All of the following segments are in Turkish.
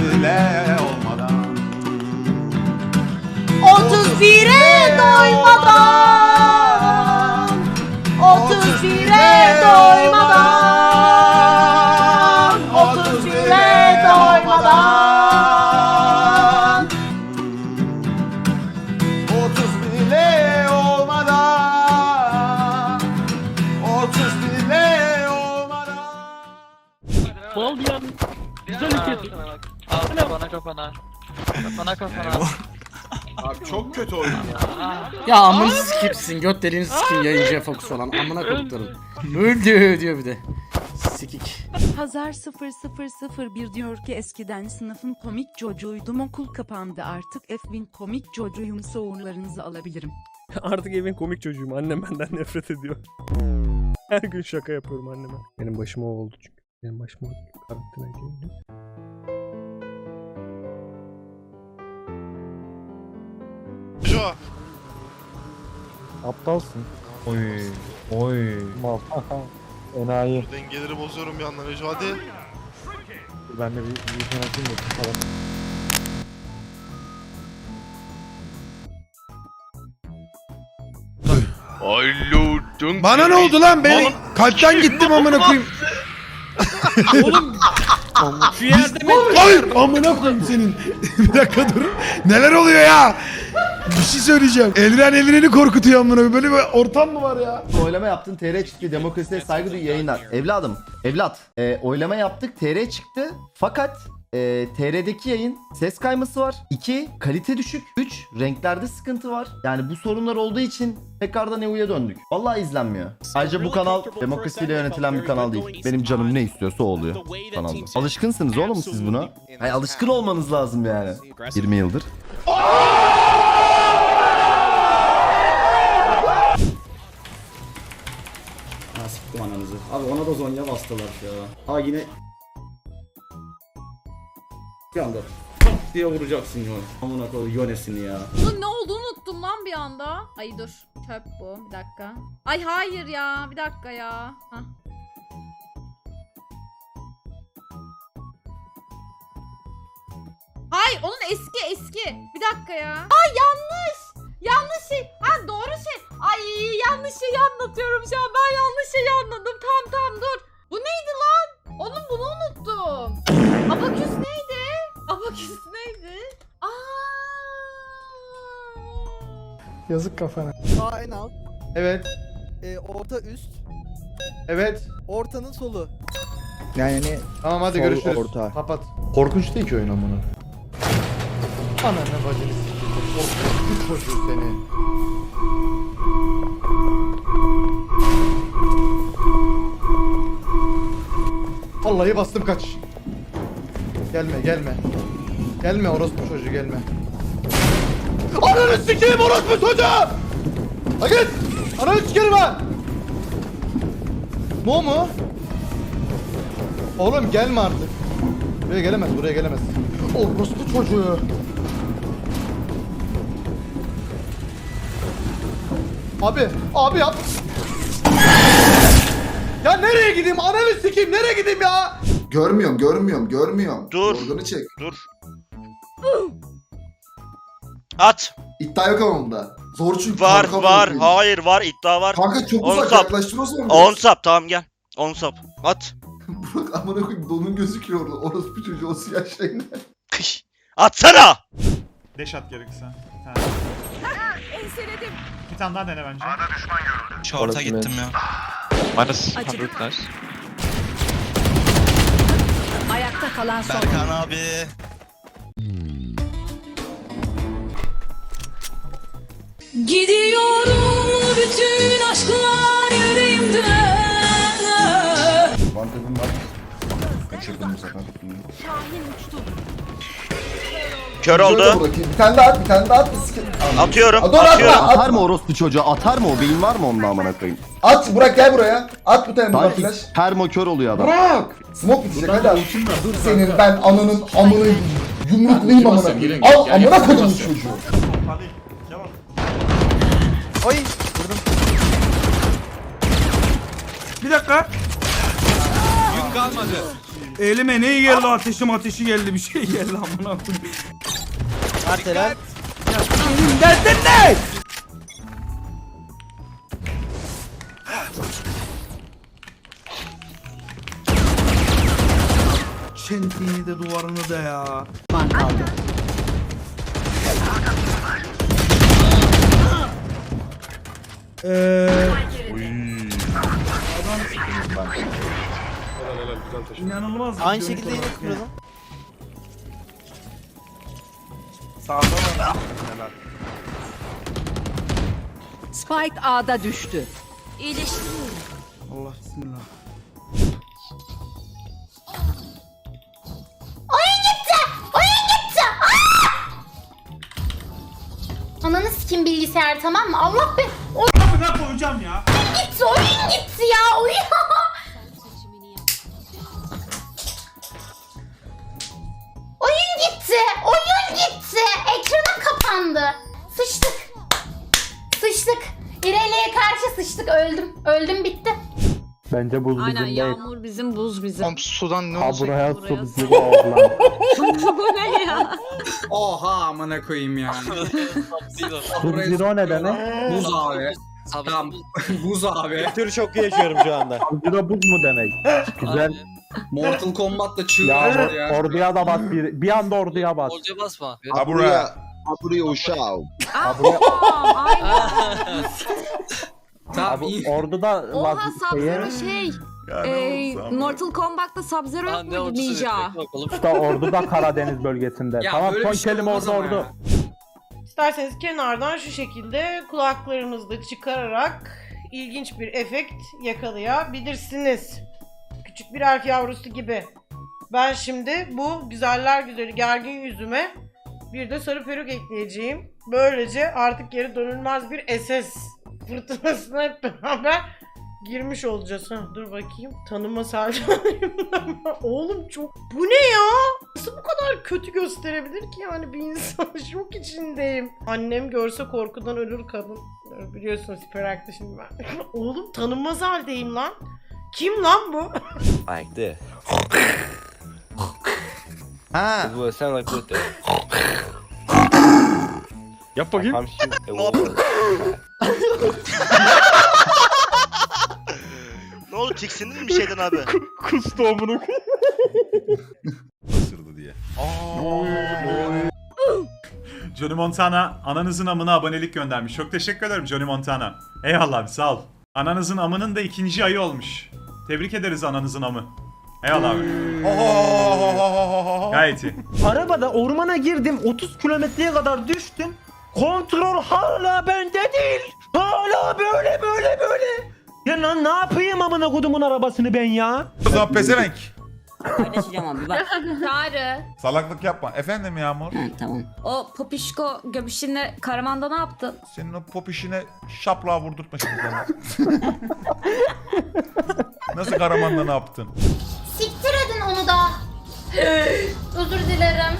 left. Kafana kafana. Abi çok kötü oyun ya Ya amını sikipsin göt deliğini sikim yayıncıya fokus olan amına koduklarım. Öldü diyor bir de. Sikik. Hazar 0001 diyor ki eskiden sınıfın komik çocuğuydum okul kapandı artık Efvin komik çocuğuyum soğurlarınızı alabilirim. Artık evin komik çocuğum. Annem benden nefret ediyor. Her gün şaka yapıyorum anneme. Benim başıma o oldu çünkü. Benim başıma oldu. Karantina girince. Jo. Aptalsın. Oy. Oy. Mal. Enayi. Dengeleri bozuyorum bir yandan Rejo hadi. Ben de bir bir yöneteyim de falan. Alo dün. Bana ne oldu lan? Ben kalpten gittim amına koyayım. Şu yerde mi? Hayır amına koyayım senin. bir dakika dur. Neler oluyor ya? Bir şey söyleyeceğim. Elren Elren'i korkutuyor amına. Böyle bir ortam mı var ya? Oylama yaptın TR çıktı demokrasiye saygı duy yayınlar. Evladım, evlat. e, oylama yaptık TR çıktı. Fakat e, TR'deki yayın ses kayması var. 2. Kalite düşük. 3. Renklerde sıkıntı var. Yani bu sorunlar olduğu için tekrardan EU'ya döndük. Vallahi izlenmiyor. Ayrıca bu kanal demokrasiyle yönetilen bir kanal değil. Benim canım ne istiyorsa o oluyor kanalda. Alışkınsınız oğlum siz buna. Hayır, alışkın olmanız lazım yani. 20 yıldır. Abi ona da zonya bastılar ya. Ha yine... Bir anda tak diye vuracaksın ya. Amına koyayım yonesini ya. Bunun ne olduğunu unuttum lan bir anda. Ay dur. Çöp bu. Bir dakika. Ay hayır ya. Bir dakika ya. Hah. Hayır onun eski eski. Bir dakika ya. Ay yanlış. Yanlış şey. Yanlış şeyi anlatıyorum şu an. Ben yanlış şeyi anladım. Tamam tamam dur. Bu neydi lan? Oğlum bunu unuttum. Abaküs neydi? Abaküs neydi? Aa. Yazık kafana. Sağ en alt, Evet. e, orta üst, Evet. ortanın solu. Yani Tamam hadi Sol, görüşürüz. orta. Kapat. Korkunç değil ki oyun amına. Ananı bacını sikeyim. Korkunç seni. Vallahi bastım kaç. Gelme gelme. Gelme orospu çocuğu gelme. Ananı sikeyim orospu çocuğu! Ha git! Ananı sikerim ha! Bu mu? Oğlum gelme artık. Buraya gelemez, buraya gelemez. Orospu çocuğu. Abi, abi yap. Ya nereye gideyim? Ananı sikeyim, nereye gideyim ya? Görmüyorum görmüyorum görmüyorum Dur. Yorganı çek Dur. At. İddia yok ama bunda Zor çünkü Var kanka var. bakayım. Hayır var iddia var. Kanka çok On uzak sap. yaklaştır o zaman 10 sap tamam gel. 10 sap. At. Burak amına koyayım donun gözüküyor orada Orospu çocuğu o siyah şey ne? Kış. Atsana. Deş at gerekirse. Ha. Enseledim. Bir tane daha dene bence. Şorta gittim ya. Acıdı. Ayakta kalan son. Berkan abi. Gidiyorum bütün aşklar yüreğimde. Vantedim var Kaçırdım bu sefer Kör oldu. Bir tane daha at bir tane daha at. Atıyorum. Dur, Atıyorum. atma. Atar mı orospu çocuğu? Atar mı o? Beyin var mı onun amına koyayım? At Burak gel buraya At bir tane Sanki flash termokör oluyor adam. Burak Smoke bitecek hadi at Senin ben ananın amını yumruklayayım amına koyayım Al amına koyayım çocuğu Hadi. Devam. Oy vurdum. Bir dakika. Elime ne geldi ateşim ateşi geldi bir şey geldi amına koyayım. Arteler. Senin derdin ne? Çentini de duvarını da ya. Eee inanılmaz. bir Aynı görüntü şekilde yine olarak ya. kuralım. Spike A'da düştü. Allah bismillah. Oyun gitti. Oyun gitti. Ananı sikim bilgisayar tamam mı? Allah be. Ne koyacağım ya? gitti. Oyun gitti ya. Oyun. oyun Kapandı. Sıçtık. Sıçtık. İrelia'ya karşı sıçtık. Öldüm. Öldüm bitti. Bence buz Aynen bizim değil. yağmur bizim buz bizim. sudan ne Ha buraya su buraya bizim oldu lan. Bu ne ya? Oha amına koyayım ya. Sub zero ne demek? Buz abi. Tamam. Buz abi. Tür şoku yaşıyorum şu anda. Sub zero buz mu demek? Güzel. Mortal Kombat'ta çığ Ya orduya da bas bir, bir anda orduya bas. Bolca basma. Ha buraya. Buraya uşağım. Ha buraya, Aynen. Tamam iyi. orduda Oha vaz- Sub-Zero şey. Ee, Mortal Kombat'ta Sub-Zero yok muydu Ninja? işte orduda Karadeniz bölgesinde. Ya tamam böyle son bir şey kelime olmaz orada ama ordu. ya. İsterseniz kenardan şu şekilde kulaklarınızda çıkararak ilginç bir efekt yakalayabilirsiniz. Küçük bir elf yavrusu gibi. Ben şimdi bu güzeller güzeli gergin yüzüme bir de sarı peruk ekleyeceğim. Böylece artık geri dönülmez bir SS fırtınasına hep beraber girmiş olacağız. Hah, dur bakayım. Tanıma Selcan'ıyım ben. Oğlum çok... Bu ne ya? Nasıl bu kadar kötü gösterebilir ki yani bir insan? Şok içindeyim. Annem görse korkudan ölür kadın. Biliyorsunuz hiperaktif şimdi ben. Oğlum tanınmaz haldeyim lan. Kim lan bu? Like Ha. It will sound like this. Yap bakayım. I'm. Ne oldu tiksindin mi bir şeyden abi? Kustu amına Isırdı diye. Johnny Montana ananızın amına abonelik göndermiş. Çok teşekkür ederim Johnny Montana. Eyvallah abi sağ ol. Ananızın amının da ikinci ayı olmuş. Tebrik ederiz ananızın amı. Eyvallah abi. Gayet iyi. Arabada ormana girdim 30 kilometreye kadar düştüm. Kontrol hala bende değil. Hala böyle böyle böyle. Ya lan ne yapayım amına kodumun arabasını ben ya? Zaman pezevenk. Paylaşacağım abi bak. Çağrı. Salaklık yapma. Efendim Yağmur? tamam. O popişko göbüşünle Karaman'da ne yaptın? Senin o pop işine şaplığa vurdurtma şimdi bana. Nasıl Karaman'da ne yaptın? Siktir edin onu da. Özür dilerim.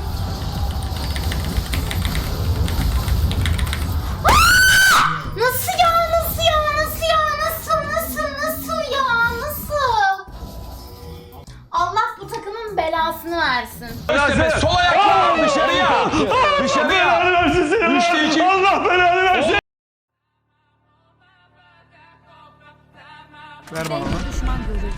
Nasıl ya? Nasıl ya? Nasıl ya? Nasıl? Nasıl? Nasıl ya? Nasıl? Allah bu takımın belasını versin. Sol ayakla dışarıya. Dışarıya. Allah belanı versin. Ver bana onu. Düşman görüldü.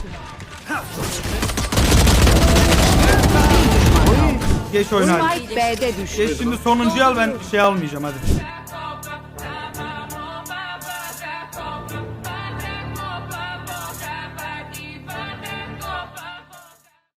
Geç oyna hadi. Spike B'de düştü. Geç şimdi sonuncuyu al ben şey almayacağım hadi.